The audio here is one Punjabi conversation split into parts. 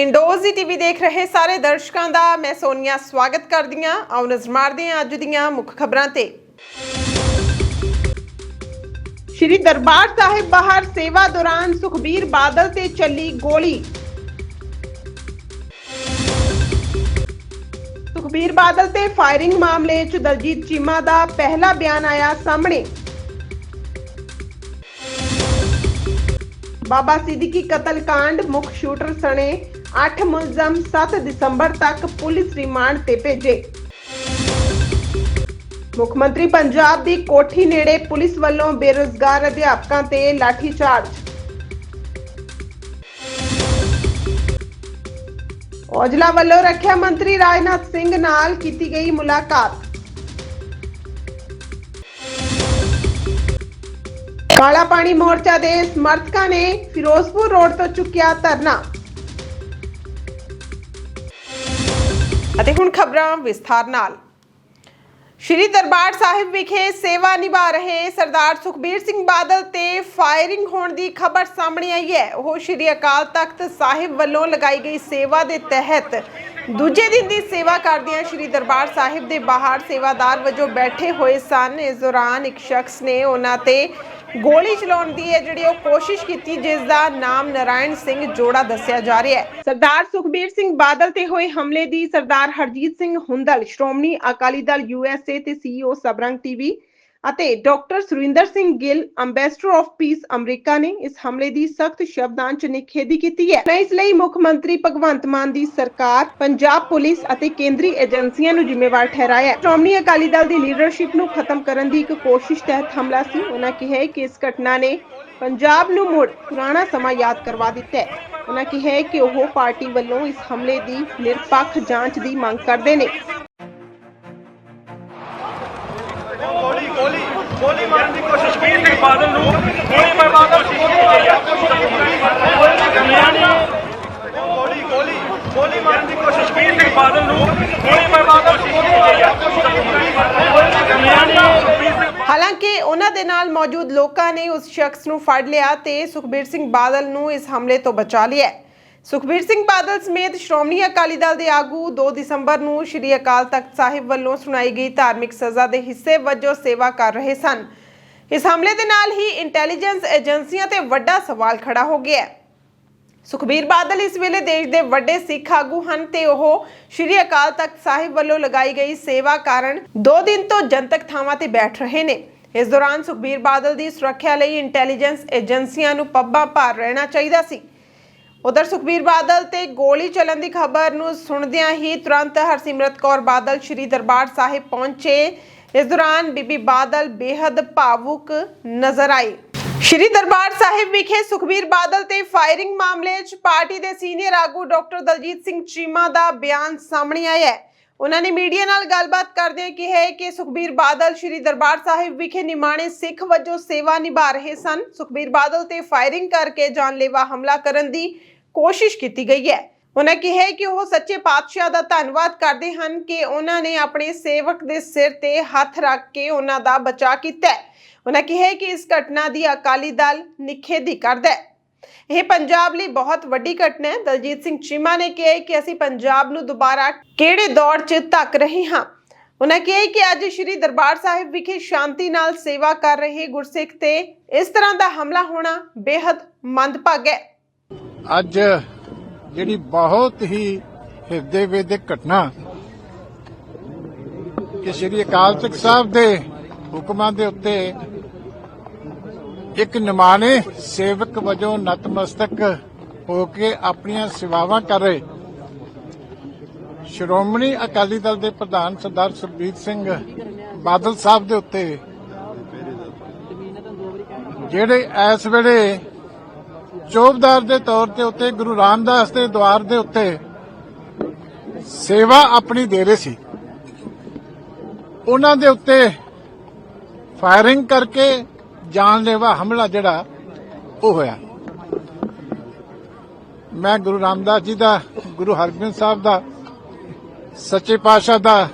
ਇੰਡੋਜ਼ੀ ਟੀਵੀ ਦੇਖ ਰਹੇ ਸਾਰੇ ਦਰਸ਼ਕਾਂ ਦਾ ਮੈਂ ਸੋਨੀਆ ਸਵਾਗਤ ਕਰਦੀ ਹਾਂ। ਆਓ ਨਜ਼ਰ ਮਾਰਦੇ ਹਾਂ ਅੱਜ ਦੀਆਂ ਮੁੱਖ ਖਬਰਾਂ ਤੇ। ਸ਼੍ਰੀ ਦਰਬਾਰ ਸਾਹਿਬ ਬਾਹਰ ਸੇਵਾ ਦੌਰਾਨ ਸੁਖਬੀਰ ਬਾਦਲ ਤੇ ਚੱਲੀ ਗੋਲੀ। ਸੁਖਬੀਰ ਬਾਦਲ ਤੇ ਫਾਇਰਿੰਗ ਮਾਮਲੇ 'ਚ ਦਲਜੀਤ ਚੀਮਾ ਦਾ ਪਹਿਲਾ ਬਿਆਨ ਆਇਆ ਸਾਹਮਣੇ। ਬਾਬਾ ਸਿੱਦੀਕੀ ਕਤਲकांड, ਮੁੱਖ ਸ਼ੂਟਰ ਸਣੇ 8 ਮੁਲਜ਼ਮ 7 ਦਸੰਬਰ ਤੱਕ ਪੁਲਿਸ ਰਿਮਾਂਡ ਤੇ ਭੇਜੇ। ਮੁੱਖ ਮੰਤਰੀ ਪੰਜਾਬ ਦੀ ਕੋਠੀ ਨੇੜੇ ਪੁਲਿਸ ਵੱਲੋਂ ਬੇਰੁਜ਼ਗਾਰ ਅਧਿਆਪਕਾਂ ਤੇ ਲਾਠੀਚਾਰਜ। ਔਜਲਾ ਵੱਲੋਂ ਰੱਖਿਆ ਮੰਤਰੀ ਰਾਜਨਾਥ ਸਿੰਘ ਨਾਲ ਕੀਤੀ ਗਈ ਮੁਲਾਕਾਤ। ਕਾਲਾ ਪਾਣੀ ਮੋਰਚਾ ਦੇ ਸਮਰਥਕਾਂ ਨੇ ਫਿਰੋਜ਼ਪੁਰ ਰੋਡ ਤੋਂ ਚੁੱਕਿਆ ਧਰਨਾ। ਅਤੇ ਹੁਣ ਖਬਰਾਂ ਵਿਸਥਾਰ ਨਾਲ। ਸ਼੍ਰੀ ਦਰਬਾਰ ਸਾਹਿਬ ਵਿਖੇ ਸੇਵਾ ਨਿਭਾ ਰਹੇ ਸਰਦਾਰ ਸੁਖਬੀਰ ਸਿੰਘ ਬਾਦਲ ਤੇ ਫਾਇਰਿੰਗ ਹੋਣ ਦੀ ਖਬਰ ਸਾਹਮਣੇ ਆਈ ਹੈ। ਉਹ ਸ਼੍ਰੀ ਅਕਾਲ ਤਖਤ ਸਾਹਿਬ ਵੱਲੋਂ ਲਗਾਈ ਗਈ ਸੇਵਾ ਦੇ ਤਹਿਤ ਦੂਜੇ ਦਿਨ ਦੀ ਸੇਵਾ ਕਰਦਿਆਂ ਸ਼੍ਰੀ ਦਰਬਾਰ ਸਾਹਿਬ ਦੇ ਬਾਹਰ ਸੇਵਾਦਾਰ ਵਜੋਂ ਬੈਠੇ ਹੋਏ ਸਨ। ਇਸ ਦੌਰਾਨ ਇੱਕ ਸ਼ਖਸ ਨੇ ਉਹਨਾਂ ਤੇ ਗੋਲੀ ਚਲਾਉਣ ਦੀ ਹੈ ਜਿਹੜੀ ਉਹ ਕੋਸ਼ਿਸ਼ ਕੀਤੀ, ਜਿਸ ਦਾ ਨਾਮ ਨਰਾਇਣ ਸਿੰਘ ਜੋੜਾ ਦੱਸਿਆ ਜਾ ਰਿਹਾ ਹੈ। ਸਰਦਾਰ ਸੁਖਬੀਰ ਸਿੰਘ ਬਾਦਲ ਤੇ ਹੋਏ ਹਮਲੇ ਦੀ ਸਰਦਾਰ ਹਰਜੀਤ ਸਿੰਘ ਹੁੰਦਲ, ਸ਼੍ਰੋਮਣੀ ਅਕਾਲੀ ਦਲ ਯੂਐਸਏ ਤੇ ਸੀਈਓ ਸਬਰੰਗ ਟੀਵੀ ਅਤੇ doctor Surinder Singh Gill ambassador of peace America ਨੇ ਇਸ ਹਮਲੇ ਦੀ ਸਖਤ ਸ਼ਬਦਾਂ 'ਚ ਨਿਖੇਧੀ ਕੀਤੀ ਹੈ। ਇਸ ਲਈ ਮੁੱਖ ਮੰਤਰੀ ਭਗਵੰਤ ਮਾਨ ਦੀ ਸਰਕਾਰ, ਪੰਜਾਬ ਪੁਲਿਸ ਅਤੇ ਕੇਂਦਰੀ ਏਜੰਸੀਆਂ ਨੂੰ ਜ਼ਿੰਮੇਵਾਰ ਠਹਿਰਾਇਆ ਸ਼੍ਰੋਮਣੀ ਅਕਾਲੀ ਦਲ ਦੀ ਲੀਡਰਸ਼ਿਪ ਨੂੰ ਖਤਮ ਕਰਨ ਦੀ ਇੱਕ ਕੋਸ਼ਿਸ਼ ਤਹਿਤ ਹਮਲਾ ਸੀ। ਉਹਨਾਂ ਕਿਹਾ ਕਿ ਇਸ ਘਟਨਾ ਨੇ ਪੰਜਾਬ ਨੂੰ ਮੁੜ ਪੁਰਾਣਾ ਸਮਾਂ ਯਾਦ ਕਰਵਾ ਦਿੱਤਾ ਹੈ। ਉਹਨਾਂ ਕਿਹਾ ਕਿ ਉਹ ਪਾਰਟੀ ਵੱਲੋਂ ਇਸ ਹਮਲੇ ਦੀ ਨਿਰਪੱਖ ਜਾਂਚ ਦੀ ਮੰਗ ਕਰਦੇ ਨੇ। ਗੋਲੀ ਮਾਰਨ ਦੀ ਕੋਸ਼ਿਸ਼ ਵੀਰ ਸਿੰਘ ਬਾਦਲ ਨੂੰ। ਗੋਲੀ ਮਾਰਨ ਦੀ ਕੋਸ਼ਿਸ਼ ਕੀਤੀ ਗਈ ਹੈ। ਗੋਲੀ ਗੋਲੀ ਗੋਲੀ ਮਾਰਨ ਦੀ ਕੋਸ਼ਿਸ਼ ਵੀਰ ਸਿੰਘ ਬਾਦਲ ਨੂੰ। ਗੋਲੀ ਮਾਰਨ ਦੀ ਕੋਸ਼ਿਸ਼ ਕੀਤੀ ਗਈ ਹੈ। ਹਾਲਾਂਕਿ ਉਹਨਾਂ ਦੇ ਨਾਲ ਮੌਜੂਦ ਲੋਕਾਂ ਨੇ ਉਸ ਸ਼ਖਸ ਨੂੰ ਫੜ ਲਿਆ ਤੇ ਸੁਖਬੀਰ ਸਿੰਘ ਬਾਦਲ ਨੂੰ ਇਸ ਹਮਲੇ ਤੋਂ ਬਚਾ ਲਿਆ ਸੁਖਬੀਰ ਸਿੰਘ ਬਾਦਲ ਸਮੇਤ ਸ਼੍ਰੋਮਣੀ ਅਕਾਲੀ ਦਲ ਦੇ ਆਗੂ 2 ਦਸੰਬਰ ਨੂੰ ਸ਼੍ਰੀ ਅਕਾਲ ਤਖਤ ਸਾਹਿਬ ਵੱਲੋਂ ਸੁਣਾਈ ਗਈ ਧਾਰਮਿਕ ਸਜ਼ਾ ਦੇ ਹਿੱਸੇ ਵਜੋਂ ਸੇਵਾ ਕਰ ਰਹੇ ਸਨ। ਇਸ ਹਮਲੇ ਦੇ ਨਾਲ ਹੀ ਇੰਟੈਲੀਜੈਂਸ ਏਜੰਸੀਆਂ ਤੇ ਵੱਡਾ ਸਵਾਲ ਖੜਾ ਹੋ ਗਿਆ ਹੈ। ਸੁਖਬੀਰ ਬਾਦਲ ਇਸ ਵੇਲੇ ਦੇਸ਼ ਦੇ ਵੱਡੇ ਸਿੱਖ ਆਗੂ ਹਨ ਤੇ ਉਹ ਸ਼੍ਰੀ ਅਕਾਲ ਤਖਤ ਸਾਹਿਬ ਵੱਲੋਂ ਲਗਾਈ ਗਈ ਸੇਵਾ ਕਾਰਨ 2 ਦਿਨ ਤੋਂ ਜਨਤਕ ਥਾਵਾਂ ਤੇ ਬੈਠ ਰਹੇ ਨੇ। ਇਸ ਦੌਰਾਨ ਸੁਖਬੀਰ ਬਾਦਲ ਦੀ ਸੁਰੱਖਿਆ ਲਈ ਇੰਟੈਲੀਜੈਂਸ ਏਜੰਸੀਆਂ ਨੂੰ ਪੱਬਾਂ ਭਾਰ ਰਹਿਣਾ ਚਾਹੀਦਾ ਸੀ। ਉਧਰ ਸੁਖਬੀਰ ਬਾਦਲ ਤੇ ਗੋਲੀ ਚੱਲਣ ਦੀ ਖਬਰ ਨੂੰ ਸੁਣਦਿਆਂ ਹੀ ਤੁਰੰਤ ਹਰਸਿਮਰਤ ਕੌਰ ਬਾਦਲ ਸ਼੍ਰੀ ਦਰਬਾਰ ਸਾਹਿਬ ਪਹੁੰਚੇ। ਇਸ ਦੌਰਾਨ ਬੀਬੀ ਬਾਦਲ ਬੇहद ਭਾਵੁਕ ਨਜ਼ਰ ਆਈ ਸ਼੍ਰੀ ਦਰਬਾਰ ਸਾਹਿਬ ਵਿਖੇ ਸੁਖਬੀਰ ਬਾਦਲ ਤੇ ਫਾਇਰਿੰਗ ਮਾਮਲੇ 'ਚ ਪਾਰਟੀ ਦੇ ਸੀਨੀਅਰ ਆਗੂ ਡਾਕਟਰ ਦਲਜੀਤ ਸਿੰਘ ਚੀਮਾ ਦਾ ਬਿਆਨ ਸਾਹਮਣੇ ਆਇਆ ਹੈ। ਉਹਨਾਂ ਨੇ ਮੀਡੀਆ ਨਾਲ ਗੱਲਬਾਤ ਕਰਦਿਆਂ ਕਿਹਾ ਕਿ ਸੁਖਬੀਰ ਬਾਦਲ ਸ਼੍ਰੀ ਦਰਬਾਰ ਸਾਹਿਬ ਵਿਖੇ ਨਿਮਾਣੇ ਸਿੱਖ ਵਜੋਂ ਸੇਵਾ ਨਿਭਾ ਰਹੇ ਸਨ। ਸੁਖਬੀਰ ਬਾਦਲ ਤੇ ਫਾਇਰਿੰਗ ਕਰਕੇ ਜਾਨਲੇਵਾ ਹਮਲਾ ਕਰਨ ਦੀ ਕੋਸ਼ਿਸ਼ ਕੀਤੀ ਗਈ ਹੈ। ਉਹਨਾਂ ਕਿਹਾ ਕਿ ਉਹ ਸੱਚੇ ਪਾਤਸ਼ਾਹ ਦਾ ਧੰਨਵਾਦ ਕਰਦੇ ਹਨ ਕਿ ਉਹਨਾਂ ਨੇ ਆਪਣੇ ਸੇਵਕ ਦੇ ਸਿਰ ਤੇ ਹੱਥ ਰੱਖ ਕੇ ਉਹਨਾਂ ਦਾ ਬਚਾਅ ਕੀਤਾ ਉਹਨਾਂ ਕਿਹਾ ਕਿ ਇਸ ਘਟਨਾ ਦੀ ਅਕਾਲੀ ਦਲ ਨਿਖੇਧੀ ਕਰਦਾ ਹੈ। ਇਹ ਪੰਜਾਬ ਲਈ ਬਹੁਤ ਵੱਡੀ ਘਟਨਾ ਹੈ। ਦਲਜੀਤ ਸਿੰਘ ਚੀਮਾ ਨੇ ਕਿਹਾ ਕਿ ਅਸੀਂ ਪੰਜਾਬ ਨੂੰ ਦੁਬਾਰਾ ਕਿਹੜੇ ਦੌਰ 'ਚ ਧੱਕ ਰਹੇ ਹਾਂ? ਉਹਨਾਂ ਕਿਹਾ ਕਿ ਅੱਜ ਸ਼੍ਰੀ ਦਰਬਾਰ ਸਾਹਿਬ ਵਿਖੇ ਸ਼ਾਂਤੀ ਨਾਲ ਸੇਵਾ ਕਰ ਰਹੇ ਗੁਰਸਿੱਖ ਤੇ ਇਸ ਤਰ੍ਹਾਂ ਦਾ ਹਮਲਾ ਹੋਣਾ ਬੇहद ਮੰਦਭਾਗਾ ਹੈ। ਅੱਜ ਜਿਹੜੀ ਬਹੁਤ ਹੀ ਹਿਰਦੇ ਵੇਦਕ ਘਟਨਾ ਕਿ ਸ੍ਰੀ ਅਕਾਲ ਤਖਤ ਸਾਹਿਬ ਦੇ ਹੁਕਮਾਂ ਦੇ ਉੱਤੇ ਇੱਕ ਨਿਮਾਣੇ ਸੇਵਕ ਵਜੋਂ ਨਤਮਸਤਕ ਹੋ ਕੇ ਆਪਣੀਆਂ ਸੇਵਾਵਾਂ ਕਰ ਰਹੇ ਸ਼੍ਰੋਮਣੀ ਅਕਾਲੀ ਦਲ ਦੇ ਪ੍ਰਧਾਨ ਸਰਦਾਰ ਸੁਖਬੀਰ ਸਿੰਘ ਬਾਦਲ ਸਾਹਿਬ ਦੇ ਉੱਤੇ ਜਿਹੜੇ ਇਸ ਵੇਲੇ ਚੌਬਦਾਰ ਦੇ ਤੌਰ ਤੇ ਉੱਤੇ, ਗੁਰੂ ਰਾਮਦਾਸ ਦੇ ਦਵਾਰ ਦੇ ਉੱਤੇ ਸੇਵਾ ਆਪਣੀ ਦੇ ਰਹੇ ਸੀ। ਉਹਨਾਂ ਦੇ ਉੱਤੇ ਫਾਇਰਿੰਗ ਕਰਕੇ ਜਾਨਲੇਵਾ ਹਮਲਾ ਜਿਹੜਾ, ਉਹ ਹੋਇਆ। ਮੈਂ ਗੁਰੂ ਰਾਮਦਾਸ ਜੀ ਦਾ, ਗੁਰੂ ਹਰਗੋਬਿੰਦ ਸਾਹਿਬ ਦਾ, ਸੱਚੇ ਪਾਤਸ਼ਾਹ ਦਾ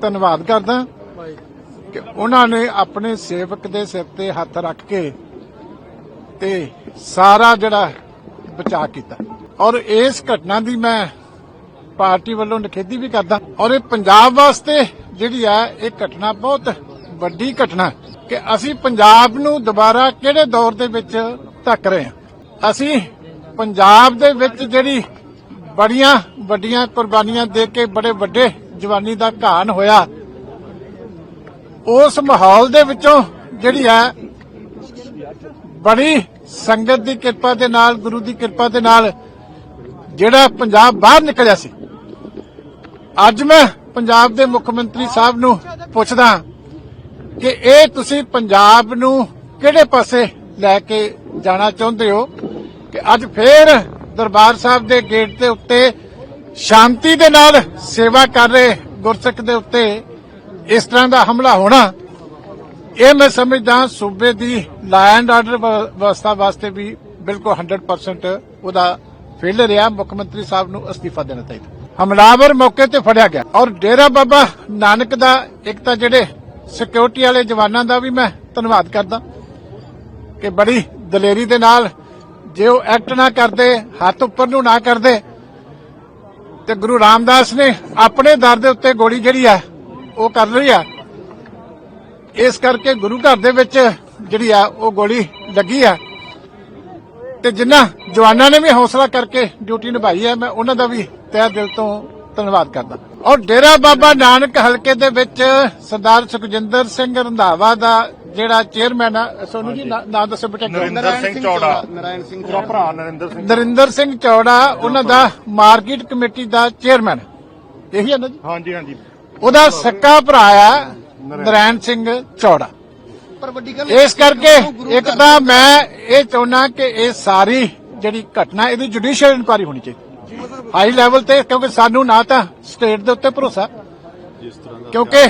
ਧੰਨਵਾਦ ਕਰਦਾ। ਕਿ ਉਹਨਾਂ ਨੇ ਆਪਣੇ ਸੇਵਕ ਦੇ ਸਿਰ ਤੇ ਹੱਥ ਰੱਖ ਕੇ ਤੇ ਸਾਰਾ ਜਿਹੜਾ ਬਚਾਅ ਕੀਤਾ। ਔਰ ਇਸ ਘਟਨਾ ਦੀ ਮੈਂ ਪਾਰਟੀ ਵੱਲੋਂ ਨਿਖੇਧੀ ਵੀ ਕਰਦਾ। ਔਰ ਇਹ ਪੰਜਾਬ ਵਾਸਤੇ ਜਿਹੜੀ ਆ ਇਹ ਘਟਨਾ ਬਹੁਤ ਵੱਡੀ ਘਟਨਾ ਕਿ ਅਸੀਂ ਪੰਜਾਬ ਨੂੰ ਦੁਬਾਰਾ ਕਿਹੜੇ ਦੌਰ ਦੇ ਵਿੱਚ ਧੱਕ ਰਹੇ ਹਾਂ? ਅਸੀਂ ਪੰਜਾਬ ਦੇ ਵਿੱਚ ਜਿਹੜੀ ਬੜੀਆਂ ਵੱਡੀਆਂ ਕੁਰਬਾਨੀਆਂ ਦੇ ਕੇ ਬੜੇ ਵੱਡੇ ਜਵਾਨੀ ਦਾ ਘਾਣ ਹੋਇਆ, ਉਸ ਮਾਹੌਲ ਦੇ ਵਿੱਚੋਂ ਜਿਹੜੀ ਹੈ ਬੜੀ ਸੰਗਤ ਦੀ ਕਿਰਪਾ ਦੇ ਨਾਲ, ਗੁਰੂ ਦੀ ਕਿਰਪਾ ਦੇ ਨਾਲ ਜਿਹੜਾ ਪੰਜਾਬ ਬਾਹਰ ਨਿਕਲਿਆ ਸੀ। ਅੱਜ ਮੈਂ ਪੰਜਾਬ ਦੇ ਮੁੱਖ ਮੰਤਰੀ ਸਾਹਿਬ ਨੂੰ ਪੁੱਛਦਾ ਕਿ ਇਹ ਤੁਸੀਂ ਪੰਜਾਬ ਨੂੰ ਕਿਹੜੇ ਪਾਸੇ ਲੈ ਕੇ ਜਾਣਾ ਚਾਹੁੰਦੇ ਹੋ? ਕਿ ਅੱਜ ਫੇਰ ਦਰਬਾਰ ਸਾਹਿਬ ਦੇ ਗੇਟ ਦੇ ਉੱਤੇ ਸ਼ਾਂਤੀ ਦੇ ਨਾਲ ਸੇਵਾ ਕਰ ਰਹੇ ਗੁਰਸਿੱਖ ਦੇ ਉੱਤੇ ਇਸ ਤਰ੍ਹਾਂ ਦਾ ਹਮਲਾ ਹੋਣਾ ਇਹ ਮੈਂ ਸਮਝਦਾ ਸੂਬੇ ਦੀ ਲਾਅ ਆਰਡਰ ਵਿਵਸਥਾ ਵਾਸਤੇ ਵੀ ਬਿਲਕੁਲ 100% ਉਹਦਾ ਫੇਲਰ ਰਿਹਾ। ਮੁੱਖ ਮੰਤਰੀ ਸਾਹਿਬ ਨੂੰ ਅਸਤੀਫਾ ਦੇਣਾ ਚਾਹੀਦਾ। ਹਮਲਾਵਰ ਮੌਕੇ ਤੇ ਫੜਿਆ ਗਿਆ। ਔਰ ਡੇਰਾ ਬਾਬਾ ਨਾਨਕ ਦਾ ਇੱਕ ਤਾਂ ਜਿਹੜੇ ਸਿਕਿਉਰਿਟੀ ਵਾਲੇ ਜਵਾਨਾਂ ਦਾ ਵੀ ਮੈਂ ਧੰਨਵਾਦ ਕਰਦਾ ਕਿ ਬੜੀ ਦਲੇਰੀ ਦੇ ਨਾਲ ਜੇ ਉਹ ਐਕਟ ਨਾ ਕਰਦੇ, ਹੱਥ ਉੱਪਰ ਨੂੰ ਨਾ ਕਰਦੇ, ਤੇ ਗੁਰੂ ਰਾਮਦਾਸ ਨੇ ਆਪਣੇ ਦਰ ਦੇ ਉੱਤੇ ਗੋਲੀ ਜਿਹੜੀ ਆ, ਉਹ ਕਰ ਲਈ ਆ। ਇਸ ਕਰਕੇ ਗੁਰੂ ਘਰ ਦੇ ਵਿੱਚ ਜਿਹੜੀ ਆ ਉਹ ਗੋਲੀ ਲੱਗੀ ਆ। ਤੇ ਜਿਨ੍ਹਾਂ ਜਵਾਨਾਂ ਨੇ ਵੀ ਹੌਸਲਾ ਕਰਕੇ ਡਿਊਟੀ ਨਿਭਾਈ ਹੈ ਮੈਂ ਉਹਨਾਂ ਦਾ ਵੀ ਤਹਿ ਦਿਲ ਤੋਂ ਧੰਨਵਾਦ ਕਰਦਾ। ਔਰ ਡੇਰਾ ਬਾਬਾ ਨਾਨਕ ਹਲਕੇ ਦੇ ਵਿੱਚ ਸਰਦਾਰ ਸੁਖਜਿੰਦਰ ਸਿੰਘ ਰੰਧਾਵਾ ਦਾ ਜਿਹੜਾ ਚੇਅਰਮੈਨ ਆ ਸੋਨੂੰ ਜੀ ਨਾਂ ਨਾਂ ਦੱਸੋ ਬੇਟਾ? ਨਰਿੰਦਰ ਸਿੰਘ ਚੌੜਾ। ਨਰਾਇਣ ਸਿੰਘ ਚੌੜਾ। ਭਰਾ ਨਰਿੰਦਰ ਸਿੰਘ। ਨਰਿੰਦਰ ਸਿੰਘ ਚੌੜਾ ਉਹਨਾਂ ਦਾ ਮਾਰਕੀਟ ਕਮੇਟੀ ਦਾ ਚੇਅਰਮੈਨ। ਇਹੀ ਹੈ ਨਾ ਜੀ? ਹਾਂਜੀ ਹਾਂਜੀ। ਉਹਦਾ ਸੱਕਾ ਭਰਾ ਆ। ਨਰੈਣ ਸਿੰਘ ਚੌੜਾ। ਪਰ ਵੱਡੀ ਗੱਲ ਇਸ ਕਰਕੇ ਇੱਕ ਤਾਂ ਮੈਂ ਇਹ ਚਾਹੁੰਦਾ ਕਿ ਇਹ ਸਾਰੀ ਜਿਹੜੀ ਘਟਨਾ ਇਹਦੀ ਜੁਡੀਸ਼ੀਅਲ ਇਨਕੁਆਰੀ ਹੋਣੀ ਚਾਹੀਦੀ। ਹਾਈ ਲੈਵਲ ਤੇ ਕਿਉਂਕਿ ਸਾਨੂੰ ਨਾ ਤਾਂ ਸਟੇਟ ਦੇ ਉੱਤੇ ਭਰੋਸਾ। ਕਿਉਂਕਿ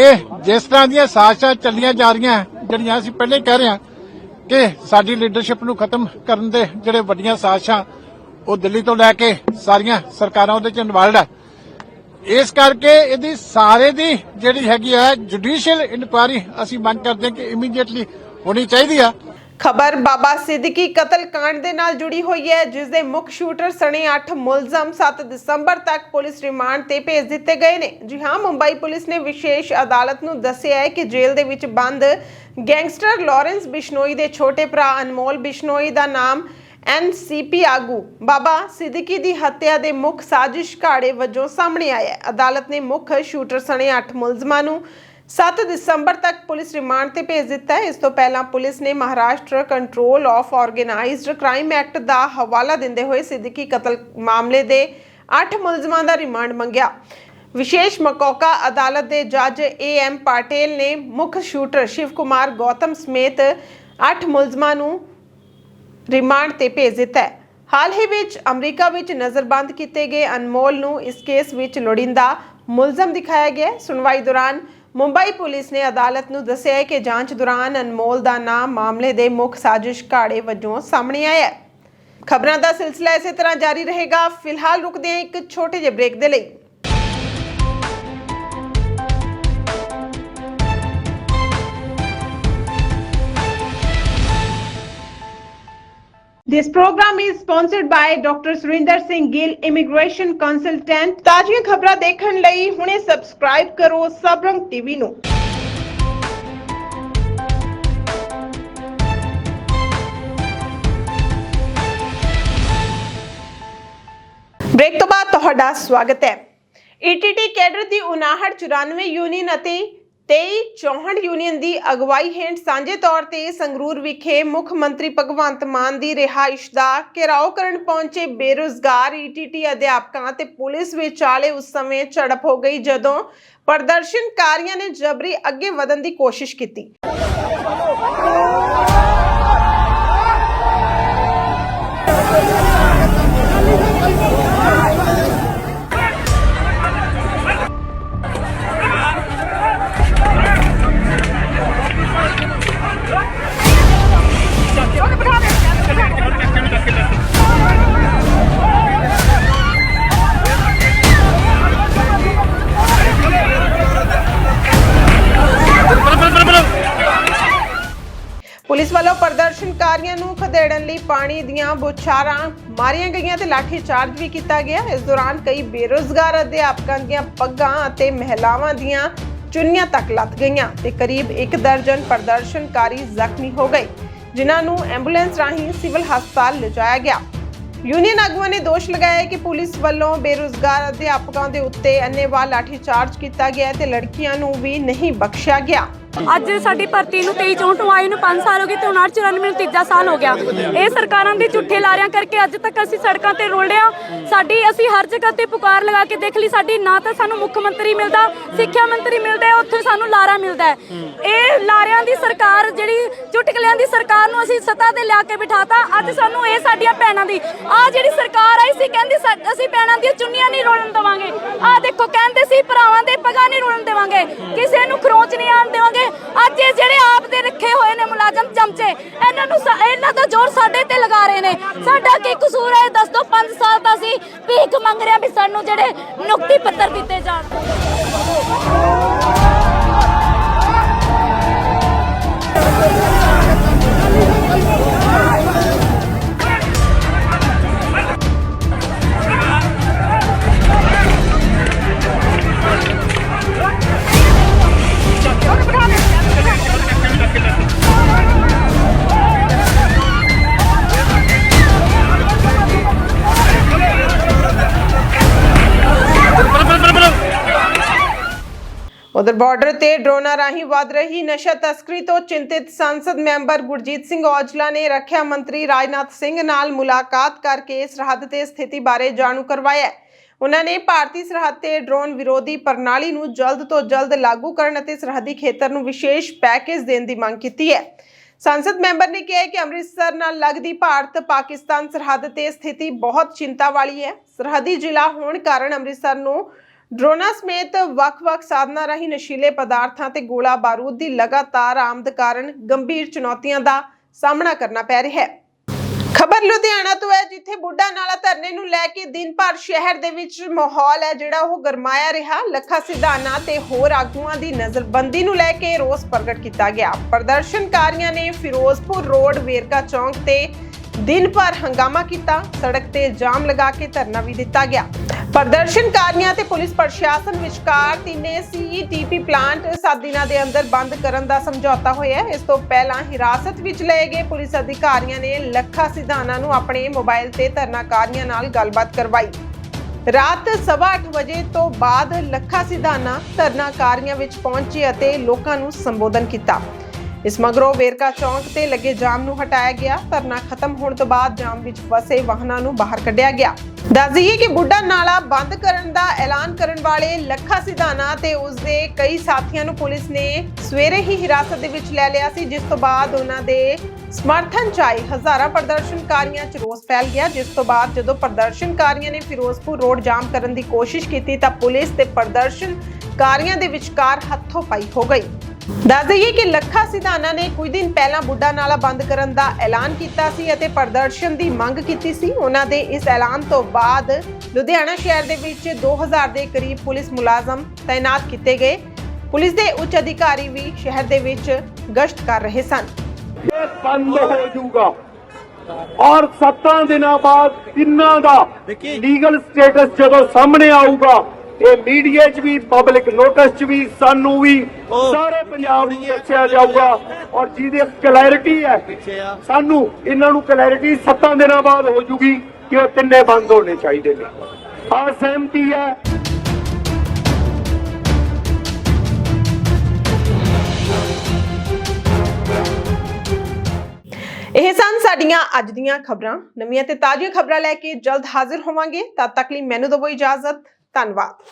ਇਹ ਜਿਸ ਤਰ੍ਹਾਂ ਦੀਆਂ ਸਾਜ਼ਿਸ਼ਾਂ ਚੱਲੀਆਂ ਜਾ ਰਹੀਆਂ ਜਿਹੜੀਆਂ ਅਸੀਂ ਪਹਿਲੇ ਕਹਿ ਰਹੇ ਹਾਂ ਕਿ ਸਾਡੀ ਲੀਡਰਸ਼ਿਪ ਨੂੰ ਖਤਮ ਕਰਨ ਦੇ ਜਿਹੜੇ ਵੱਡੀਆਂ ਸਾਜ਼ਿਸ਼ਾਂ ਉਹ ਦਿੱਲੀ ਤੋਂ ਲੈ ਕੇ ਸਾਰੀਆਂ ਸਰਕਾਰਾਂ ਉਹਦੇ ਚ ਇਨਵੋਲਡ ਹੈ ਇਸ ਕਰਕੇ ਇਹਦੀ ਸਾਰੇ ਦੀ ਜਿਹੜੀ ਹੈਗੀ ਹੈ ਜੁਡੀਸ਼ੀਅਲ ਇਨਕੁਆਰੀ ਅਸੀਂ ਮੰਗ ਕਰਦੇ ਹਾਂ ਕਿ ਇਮੀਡੀਏਟਲੀ ਹੋਣੀ ਚਾਹੀਦੀ ਆ। ਖਬਰ ਬਾਬਾ ਸਿੱਦੀਕੀ ਕਤਲकांड ਦੇ ਨਾਲ ਜੁੜੀ ਹੋਈ ਹੈ, ਜਿਸ ਦੇ ਮੁੱਖ ਸ਼ੂਟਰ ਸਣੇ 8 ਮੁਲਜ਼ਮ 7 ਦਸੰਬਰ ਤੱਕ ਪੁਲਿਸ ਰਿਮਾਂਡ ਤੇ ਭੇਜ ਦਿੱਤੇ ਗਏ ਨੇ। ਜੀ ਹਾਂ, ਮੁੰਬਈ ਪੁਲਿਸ ਨੇ ਵਿਸ਼ੇਸ਼ ਅਦਾਲਤ ਨੂੰ ਦੱਸਿਆ ਹੈ ਕਿ ਜੇਲ੍ਹ ਦੇ ਵਿੱਚ ਬੰਦ ਗੈਂਗਸਟਰ ਲਾਰੈਂਸ ਬਿਸ਼ਨੋਈ ਦੇ ਛੋਟੇ ਭਰਾ ਅਨਮੋਲ ਬਿਸ਼ਨੋਈ ਦਾ ਨਾਮ ਐਨਸੀਪੀ ਆਗੂ ਬਾਬਾ ਸਿੱਦੀਕੀ ਦੀ ਹੱਤਿਆ ਦੇ ਮੁੱਖ ਸਾਜ਼ਿਸ਼ ਘਾੜੇ ਵਜੋਂ ਸਾਹਮਣੇ ਆਇਆ ਹੈ। ਅਦਾਲਤ ਨੇ ਮੁੱਖ ਸ਼ੂਟਰ ਸਣੇ 8 ਮੁਲਜ਼ਮਾਂ ਨੂੰ 7 ਦਸੰਬਰ ਤੱਕ ਪੁਲਿਸ ਰਿਮਾਂਡ ਤੇ ਭੇਜ ਦਿੱਤਾ ਹੈ। ਇਸ ਤੋਂ ਪਹਿਲਾਂ ਪੁਲਿਸ ਨੇ Maharashtra control of organised crime act ਦਾ ਹਵਾਲਾ ਦਿੰਦੇ ਹੋਏ ਸਿੱਦਕੀ ਕਤਲ ਮਾਮਲੇ ਦੇ 8 ਮੁਲਜ਼ਮਾਂ ਦਾ ਰਿਮਾਂਡ ਮੰਗਿਆ। ਵਿਸ਼ੇਸ਼ ਮਕੌਕਾ ਅਦਾਲਤ ਦੇ ਜੱਜ ਏ ਐਮ ਪਾਟੇਲ ਨੇ ਮੁੱਖ ਸ਼ੂਟਰ ਸ਼ਿਵ ਕੁਮਾਰ ਗੌਤਮ ਸਮੇਤ 8 ਮੁਲਜ਼ਮਾਂ ਨੂੰ ਰਿਮਾਂਡ ਤੇ ਭੇਜ ਦਿੱਤਾ ਹੈ। ਹਾਲ ਹੀ ਵਿੱਚ ਅਮਰੀਕਾ ਵਿੱਚ ਨਜ਼ਰਬੰਦ ਕੀਤੇ ਗਏ ਅਨਮੋਲ ਨੂੰ ਇਸ ਕੇਸ ਵਿੱਚ ਲੋੜੀਂਦਾ ਮੁਲਜ਼ਮ ਦਿਖਾਇਆ ਗਿਆ ਸੁਣਵਾਈ ਦੌਰਾਨ ਮੁੰਬਈ ਪੁਲਿਸ ਨੇ ਅਦਾਲਤ ਨੂੰ ਦੱਸਿਆ ਹੈ ਕਿ ਜਾਂਚ ਦੌਰਾਨ ਅਨਮੋਲ ਦਾ ਨਾਮ ਮਾਮਲੇ ਦੇ ਮੁੱਖ ਸਾਜ਼ਿਸ਼ ਘਾੜੇ ਵਜੋਂ ਸਾਹਮਣੇ ਆਇਆ ਹੈ। ਖਬਰਾਂ ਦਾ ਸਿਲਸਿਲਾ ਇਸੇ ਤਰ੍ਹਾਂ ਜਾਰੀ ਰਹੇਗਾ। ਫਿਲਹਾਲ ਰੁਕਦੇ ਹਾਂ ਇੱਕ ਛੋਟੇ ਜਿਹੇ ਬ੍ਰੇਕ ਦੇ ਲਈ। This program is sponsored by Dr. Surinder Singh Gill Immigration Consultant. ਤਾਜ਼ੀਆਂ ਖਬਰਾਂ ਦੇਖਣ ਲਈ ਹੁਣੇ ਸਬਸਕ੍ਰਾਈਬ ਕਰੋ ਸਬਰੰਗ ਟੀਵੀ ਨੂੰ। ਬ੍ਰੇਕ ਤੋਂ ਬਾਅਦ ਤੁਹਾਡਾ ਸਵਾਗਤ ਹੈ ਈਟੀਟੀ ਕੈਡਰ ਦੀ 5994 ਯੂਨੀਅਨ ਅਤੇ 2364 ਯੂਨੀਅਨ ਦੀ ਅਗਵਾਈ ਹੇਠ ਸਾਂਝੇ ਤੌਰ ਤੇ ਸੰਗਰੂਰ ਵਿਖੇ ਮੁੱਖ ਮੰਤਰੀ ਭਗਵੰਤ ਮਾਨ ਦੀ ਰਿਹਾਇਸ਼ ਦਾ ਘਿਰਾਓ ਕਰਨ ਪਹੁੰਚੇ ਬੇਰੁਜ਼ਗਾਰ ਈਟੀਟੀ ਅਧਿਆਪਕਾਂ ਤੇ ਪੁਲਿਸ ਵਿਚਾਲੇ ਉਸ ਸਮੇਂ ਝੜਪ ਹੋ ਗਈ ਜਦੋਂ ਪ੍ਰਦਰਸ਼ਨਕਾਰੀਆਂ ਨੇ ਜਬਰੀ ਅੱਗੇ ਵਧਣ ਦੀ ਕੋਸ਼ਿਸ਼ ਕੀਤੀ। ਪੁਲਿਸ ਵੱਲੋਂ ਪ੍ਰਦਰਸ਼ਨਕਾਰੀਆਂ ਨੂੰ ਖਦੇੜਨ ਲਈ ਪਾਣੀ ਦੀਆਂ ਬੁਛਾਰਾਂ ਮਾਰੀਆਂ ਗਈਆਂ ਤੇ ਲਾਠੀਚਾਰਜ ਵੀ ਕੀਤਾ ਗਿਆ। ਇਸ ਦੌਰਾਨ ਕਈ ਬੇਰੁਜ਼ਗਾਰ ਅਧਿਆਪਕਾਂ ਦੀਆਂ ਪੱਗਾਂ ਅਤੇ ਮਹਿਲਾਵਾਂ ਦੀਆਂ ਚੁੰਨੀਆਂ ਤੱਕ ਲੱਤ ਗਈਆਂ ਤੇ ਕਰੀਬ 1 ਦਰਜਨ ਪ੍ਰਦਰਸ਼ਨਕਾਰੀ ਜ਼ਖਮੀ ਹੋ ਗਏ, ਜਿਨ੍ਹਾਂ ਨੂੰ ਐਂਬੂਲੈਂਸ ਰਾਹੀਂ ਸਿਵਲ ਹਸਪਤਾਲ ਲਿਜਾਇਆ ਗਿਆ। ਯੂਨੀਅਨ ਆਗੂਆਂ ਨੇ ਦੋਸ਼ ਲਗਾਇਆ ਕਿ ਪੁਲਿਸ ਵੱਲੋਂ ਬੇਰੁਜ਼ਗਾਰ ਅਧਿਆਪਕਾਂ ਦੇ ਉੱਤੇ ਅੰਨ੍ਹੇਵਾਹ ਲਾਠੀਚਾਰਜ ਕੀਤਾ ਗਿਆ ਤੇ ਲੜਕੀਆਂ ਨੂੰ ਵੀ ਨਹੀਂ ਬਖਸ਼ਿਆ ਗਿਆ। ਅੱਜ ਸਾਡੀ ਭਰਤੀ ਨੂੰ 23 ਚੌਂਟ ਨੂੰ ਆਈ ਨੂੰ 5 ਸਾਲ ਹੋ ਗਏ ਤੇ 59 94 ਨੂੰ ਤੀਜਾ ਸਾਲ ਹੋ ਗਿਆ। ਇਹ ਸਰਕਾਰਾਂ ਦੀ ਝੂਠੇ ਲਾਰਿਆਂ ਕਰਕੇ ਅੱਜ ਤੱਕ ਅਸੀਂ ਸੜਕਾਂ ਤੇ ਰੋਲਦੇ ਆ ਸਾਡੀ ਅਸੀਂ ਹਰ ਜਗ੍ਹਾ ਤੇ ਪੁਕਾਰ ਲਗਾ ਕੇ ਦੇਖ ਲਈ, ਸਾਡੀ ਨਾ ਤਾਂ ਸਾਨੂੰ ਮੁੱਖ ਮੰਤਰੀ ਮਿਲਦਾ, ਸਿੱਖਿਆ ਮੰਤਰੀ ਮਿਲਦਾ, ਉੱਥੇ ਸਾਨੂੰ ਲਾਰਾ ਮਿਲਦਾ ਇਹ ਲਾਰਿਆਂ ਦੀ ਸਰਕਾਰ, ਜਿਹੜੀ ਚੁਟਕਲਿਆਂ ਦੀ ਸਰਕਾਰ ਨੂੰ ਅਸੀਂ ਸੱਤਾ ਤੇ ਲਿਆ ਕੇ ਬਿਠਾਤਾ, ਅੱਜ ਸਾਨੂੰ ਇਹ ਸਾਡੀਆਂ ਭੈਣਾਂ ਦੀ ਆ ਜਿਹੜੀ ਸਰਕਾਰ ਆਈ ਸੀ, ਕਹਿੰਦੀ ਅਸੀਂ ਭੈਣਾਂ ਦੀਆਂ ਚੁੰਨੀਆਂ ਨਹੀਂ ਰੋਲਣ ਦੇਵਾਂਗੇ। ਆ ਦੇਖੋ, ਕਹਿੰਦੇ ਸੀ, ਭਰਾਵਾਂ ਦੇ ਪਗਾਂ ਨਹੀਂ ਰੋਲਣ ਦੇਵਾਂਗੇ। ਕਿਸੇ ਨੂੰ ਖਰੋਚ ਨਹੀਂ ਆਣ ਦੇਵਾਂਗੇ ਅੱਜ ਜਿਹੜੇ ਆਪ ਦੇ ਰੱਖੇ ਹੋਏ ਨੇ ਮੁਲਾਜ਼ਮ ਚਮਚੇ, ਇਹਨਾਂ ਨੂੰ ਇਹਨਾਂ ਦਾ ਜ਼ੋਰ ਸਾਡੇ ਤੇ ਲਗਾ ਰਹੇ ਨੇ। ਸਾਡਾ ਕੀ ਕਸੂਰ ਹੈ? ਦੱਸ ਦੋ 5 ਸਾਲ ਦਾ ਸੀ ਭੀਖ ਮੰਗ ਰਿਹਾ ਵੀ ਸਾਨੂੰ ਜਿਹੜੇ ਨੁਕਤੀ ਪੱਤਰ ਦਿੱਤੇ ਜਾਣ। ਉਧਰ ਬਾਰਡਰ ਤੇ ਡਰੋਨਾਂ ਰਾਹੀਂ ਵੱਧ ਰਹੀ ਨਸ਼ਾ ਤਸਕਰੀ ਤੋਂ ਚਿੰਤਿਤ ਸੰਸਦ ਮੈਂਬਰ ਗੁਰਜੀਤ ਸਿੰਘ ਔਜਲਾ ਨੇ ਰੱਖਿਆ ਮੰਤਰੀ ਰਾਜਨਾਥ ਸਿੰਘ ਨਾਲ ਮੁਲਾਕਾਤ ਕਰਕੇ ਸਰਹੱਦ ਤੇ ਸਥਿਤੀ ਬਾਰੇ ਜਾਣੂ ਕਰਵਾਇਆ ਉਹਨਾਂ ਨੇ ਭਾਰਤੀ ਸਰਹੱਦ ਤੇ ਡਰੋਨ ਵਿਰੋਧੀ ਪ੍ਰਣਾਲੀ ਨੂੰ ਜਲਦ ਤੋਂ ਜਲਦ ਲਾਗੂ ਕਰਨ ਅਤੇ ਸਰਹੱਦੀ ਖੇਤਰ ਨੂੰ ਵਿਸ਼ੇਸ਼ ਪੈਕੇਜ ਦੇਣ ਦੀ ਮੰਗ ਕੀਤੀ ਹੈ। ਸੰਸਦ ਮੈਂਬਰ ਨੇ ਕਿਹਾ ਕਿ ਅੰਮ੍ਰਿਤਸਰ ਨਾਲ ਲੱਗਦੀ ਭਾਰਤ ਪਾਕਿਸਤਾਨ ਸਰਹੱਦ ਤੇ ਸਥਿਤੀ ਬਹੁਤ ਚਿੰਤਾ ਵਾਲੀ ਹੈ। ਸਰਹੱਦੀ ਜ਼ਿਲ੍ਹਾ ਹੋਣ ਕਾਰਨ ਅੰਮ੍ਰਿਤਸਰ ਨੂੰ ਡਰੋਨਾਂ ਸਮੇਤ ਵੱਖ-ਵੱਖ ਸਾਧਨਾਂ ਰਾਹੀਂ ਨਸ਼ੀਲੇ ਪਦਾਰਥਾਂ ਤੇ ਗੋਲਾ ਬਾਰੂਦ ਦੀ ਲਗਾਤਾਰ ਆਮਦ ਕਾਰਨ ਗੰਭੀਰ ਚੁਣੌਤੀਆਂ ਦਾ ਸਾਹਮਣਾ ਕਰਨਾ ਪੈ ਰਿਹਾ ਹੈ। ਖਬਰ ਲੁਧਿਆਣਾ ਤੋਂ ਹੈ, ਜਿੱਥੇ ਬੁੱਢਾ ਨਾਲਾ ਧਰਨੇ ਨੂੰ ਲੈ ਕੇ ਦਿਨ ਭਰ ਸ਼ਹਿਰ ਦੇ ਵਿੱਚ ਮਾਹੌਲ ਹੈ, ਜਿਹੜਾ ਉਹ ਗਰਮਾਇਆ ਰਿਹਾ। ਲੱਖਾ ਸਿਧਾਨਾ ਤੇ ਹੋਰ ਆਗੂਆਂ ਦੀ ਨਜ਼ਰਬੰਦੀ ਨੂੰ ਲੈ ਕੇ ਰੋਸ ਪ੍ਰਗਟ ਕੀਤਾ ਗਿਆ। ਪ੍ਰਦਰਸ਼ਨਕਾਰੀਆਂ ਨੇ ਫਿਰੋਜ਼ਪੁਰ ਰੋਡ ਵੇਰਕਾ ਚੌਂਕ ਤੇ ਦਿਨ ਭਰ ਹੰਗਾਮਾ ਕੀਤਾ, ਸੜਕ ਤੇ ਜਾਮ ਲਗਾ ਕੇ ਧਰਨਾ ਵੀ ਦਿੱਤਾ ਗਿਆ। ਪ੍ਰਦਰਸ਼ਨਕਾਰੀਆਂ ਤੇ ਪੁਲਿਸ ਪ੍ਰਸ਼ਾਸਨ ਵਿਚਕਾਰ ਤਿੰਨੇ ਸੀਈਟੀਪੀ ਪਲਾਂਟ 7 ਦਿਨਾਂ ਦੇ ਅੰਦਰ ਬੰਦ ਕਰਨ ਦਾ ਸਮਝੌਤਾ ਹੋਇਆ ਇਸ ਤੋਂ ਪਹਿਲਾਂ ਹਿਰਾਸਤ ਵਿੱਚ ਲਏ ਗਏ ਪੁਲਿਸ ਅਧਿਕਾਰੀਆਂ ਨੇ ਲੱਖਾ ਸਿਧਾਨਾ ਨੂੰ ਆਪਣੇ ਮੋਬਾਈਲ ਤੇ ਧਰਨਾਕਾਰੀਆਂ ਨਾਲ ਗੱਲਬਾਤ ਕਰਵਾਈ। ਰਾਤ 8:30 ਵਜੇ ਤੋਂ ਬਾਅਦ ਲੱਖਾ ਸਿਧਾਨਾ ਧਰਨਾਕਾਰੀਆਂ ਵਿੱਚ ਪਹੁੰਚੇ ਅਤੇ ਲੋਕਾਂ ਨੂੰ ਸੰਬੋਧਨ ਕੀਤਾ। ਇਸ ਮਗਰੋਂ ਵੇਰਕਾ ਚੌਂਕ ਤੇ ਲੱਗੇ ਜਾਮ ਨੂੰ ਹਟਾਇਆ ਗਿਆ। ਧਰਨਾ ਖਤਮ ਹੋਣ ਤੋਂ ਬਾਅਦ ਜਾਮ ਵਿੱਚ ਫਸੇ ਵਾਹਨਾਂ ਨੂੰ ਬਾਹਰ ਕੱਢਿਆ ਗਿਆ। ਦੱਸ ਦਈਏ ਕਿ ਬੁੱਢਾ ਨਾਲਾ ਬੰਦ ਕਰਨ ਦਾ ਐਲਾਨ ਕਰਨ ਵਾਲੇ ਲੱਖਾ ਸਿਧਾਨਾ ਤੇ ਉਸਦੇ ਕਈ ਸਾਥੀਆਂ ਨੂੰ ਪੁਲਿਸ ਨੇ ਸਵੇਰੇ ਹੀ ਹਿਰਾਸਤ ਦੇ ਵਿੱਚ ਲੈ ਲਿਆ ਸੀ, ਜਿਸ ਤੋਂ ਬਾਅਦ ਉਹਨਾਂ ਦੇ ਸਮਰਥਨ ਚ ਆਏ। ਹਜ਼ਾਰਾਂ ਪ੍ਰਦਰਸ਼ਨਕਾਰੀਆਂ ਚ ਰੋਸ ਫੈਲ ਗਿਆ, ਜਿਸ ਤੋਂ ਬਾਅਦ ਜਦੋਂ ਪ੍ਰਦਰਸ਼ਨਕਾਰੀਆਂ ਨੇ ਫਿਰੋਜ਼ਪੁਰ ਰੋਡ ਜਾਮ ਕਰਨ ਦੀ ਕੋਸ਼ਿਸ਼ ਕੀਤੀ ਤਾਂ ਪੁਲਿਸ ਤੇ ਪ੍ਰਦਰਸ਼ਨਕਾਰੀਆਂ ਦੇ ਵਿਚਕਾਰ ਹੱਥੋਂ ਪਾਈ ਹੋ ਗਈ। ਦੱਸ ਦਈਏ ਕਿ ਲੱਖਾ ਸਿਧਾਨਾ ਨੇ ਕੁਝ ਦਿਨ ਪਹਿਲਾਂ ਬੁੱਢਾ ਨਾਲਾ ਬੰਦ ਕਰਨ ਦਾ ਐਲਾਨ ਕੀਤਾ ਸੀ ਅਤੇ ਪ੍ਰਦਰਸ਼ਨ ਦੀ ਮੰਗ ਕੀਤੀ ਸੀ। ਉਹਨਾਂ ਦੇ ਇਸ ਐਲਾਨ ਤੋਂ ਬਾਅਦ ਲੁਧਿਆਣਾ ਸ਼ਹਿਰ ਦੇ ਵਿੱਚ 2000 ਦੇ ਕਰੀਬ ਪੁਲਿਸ ਮੁਲਾਜ਼ਮ ਤਾਇਨਾਤ ਕੀਤੇ ਗਏ। ਪੁਲਿਸ ਦੇ ਉੱਚ ਅਧਿਕਾਰੀ ਵੀ ਸ਼ਹਿਰ ਦੇ ਵਿੱਚ ਗਸ਼ਤ ਕਰ ਰਹੇ ਸਨ। ਇਹ ਬੰਦ ਹੋ ਜਾਊਗਾ। ਔਰ 7 ਦਿਨਾਂ ਬਾਅਦ ਤਿੰਨਾਂ ਦਾ ਲੀਗਲ ਸਟੇਟਸ ਜਦੋਂ ਸਾਹਮਣੇ ਆਊਗਾ ਇਹ ਮੀਡੀਆ 'ਚ ਵੀ ਪਬਲਿਕ ਨੋਟਿਸ 'ਚ ਵੀ ਸਾਨੂੰ ਵੀ ਸਾਰੇ ਪੰਜਾਬ ਨੂੰ ਦੱਸਿਆ ਜਾਊਗਾ ਔਰ ਜਿਹਦੀ ਕਲੈਰਿਟੀ ਹੈ ਸਾਨੂੰ ਇਹਨਾਂ ਨੂੰ ਕਲੈਰਿਟੀ 7 ਦਿਨਾਂ ਬਾਅਦ ਹੋ ਜੂਗੀ ਕਿ ਉਹ ਤਿੰਨੇ ਬੰਦ ਹੋਣੇ ਚਾਹੀਦੇ ਨੇ। ਆ ਸਹਿਮਤੀ ਹੈ। ਇਹ ਸਨ ਸਾਡੀਆਂ ਅੱਜ ਦੀਆਂ ਖਬਰਾਂ। ਨਵੀਆਂ ਤੇ ਤਾਜ਼ੀਆਂ ਖਬਰਾਂ ਲੈ ਕੇ ਜਲਦ ਹਾਜ਼ਰ ਹੋਵਾਂਗੇ। ਤਦ ਤੱਕ ਲਈ ਮੈਨੂੰ ਦਿਓ ਇਜਾਜ਼ਤ। ਧੰਨਵਾਦ।